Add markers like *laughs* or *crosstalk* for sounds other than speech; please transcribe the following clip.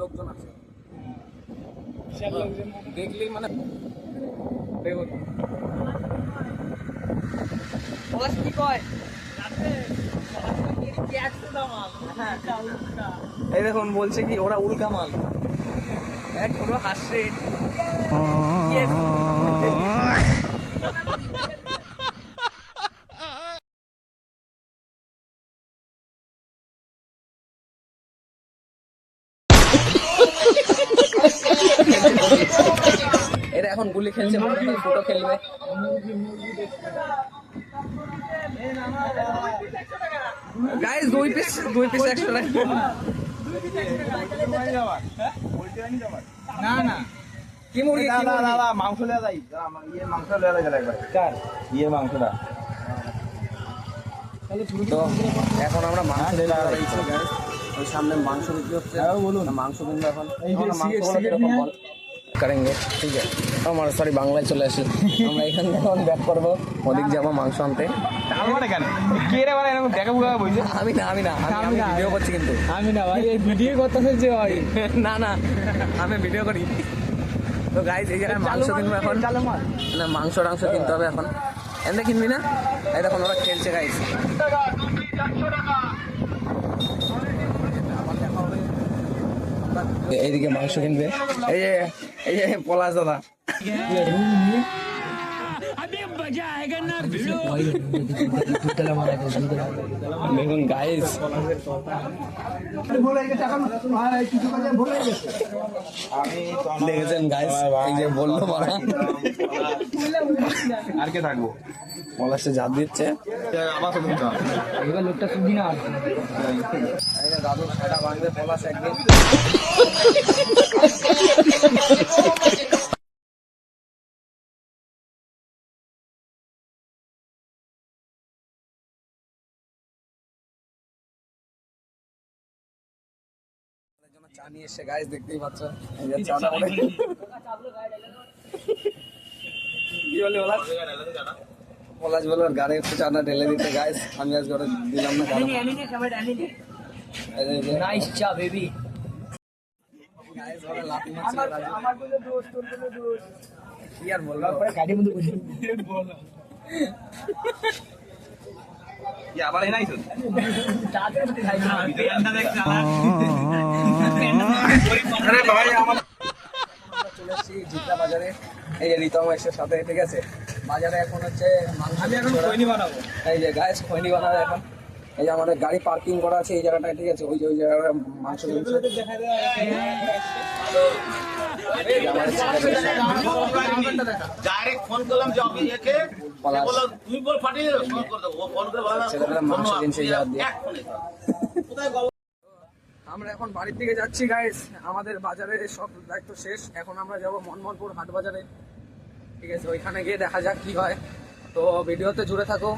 লোকজন আছে। দেখলেই মানে দেখুন কি কয়? এই দেখুন বলছে কি ওরা উল্কা মাল। *laughs* এক পুরো হাসছে। এরা এখন গুলি খেলছে ফুটো খেলবে। গাইস দুই পিস দুই পিস একশো টাকা। না না। কি মুরগি কি মুরগি? মাংস যাই। ইয়ে মাংস লেয়া যায় একবার। কার? ইয়ে এখন আমরা মাংস। ওই সামনে মাংস বিক্রি হচ্ছে। বলুন। মাংস কিনবো এখন? করেঙ্গে ঠিক আছে। আমার সরি বাংলায় চলে আসি। আমরা এখান থেকে এখন ব্যাক করব। ওদিক যাব মাংস আনতে। মানে আমি না আমি না আমি- ভিডিও করছি কিন্তু। আমি না ভাই এই ভিডিও করতেছে যে ভাই। *laughs* না না আমি ভিডিও করি। তো গাইজ এই জায়গায় মাংস কিনবো এখন। না মাংস টাংস কিনতে হবে এখন। এনে কিনবি না? এই দেখুন ওরা খেলছে গাইজ এইদিকে মাংস কিনবে। এই এই যে পলাশ দাদা। দেখুন গাইজ দেখেছেন গাইজ এই যে বলল মারা আর কে থাকব? পলাশে জাত দিচ্ছে। লোকটা শুনবি না দাদু সেটা বাঁধবে পলাশ একদিন। *laughs* চা নিয়ে এসে গাইজ দেখতেই পাচ্ছ অনেক কি বলে পলাশ বলো গাড়ি একটু চাটা ঢেলে দিতে গাইজ আমি আজ করে দিলাম না নাইস চা বেবি। কি আর বলব? গাড়ির মধ্যে আবার নাই তো আরে ভাই আমার আমরা চলে এসেছি জিদ্দা বাজারে এই যে রিতম এসের সাথে ঠিক আছে? বাজারে এখন হচ্ছে আমি এখন খৈনি বানাবো। এই যে গায়ে খৈনি বানাবে এখন। এই যে আমাদের গাড়ি পার্কিং করা আছে এই জায়গাটায় ঠিক আছে? ওই যে ওই জায়গাটা মাংস কিনছে এই যে আমাদের ছেলেমেয়ে ডাইরেক্ট ফোন করলাম যে আমি একে পলাশ। তুই বল পাঠিয়ে ফোন করে দেবো। ফোন করে বলা মাংস কিনছে এই দিয়ে। কোথায় আমরা এখন বাড়ির দিকে যাচ্ছি গাইস আমাদের বাজারে সব দায়িত্ব শেষ। এখন আমরা যাব মনমোহনপুর হাট বাজারে। ঠিক আছে ওইখানে গিয়ে দেখা যাক কি হয়। তো ভিডিওতে জুড়ে থাকো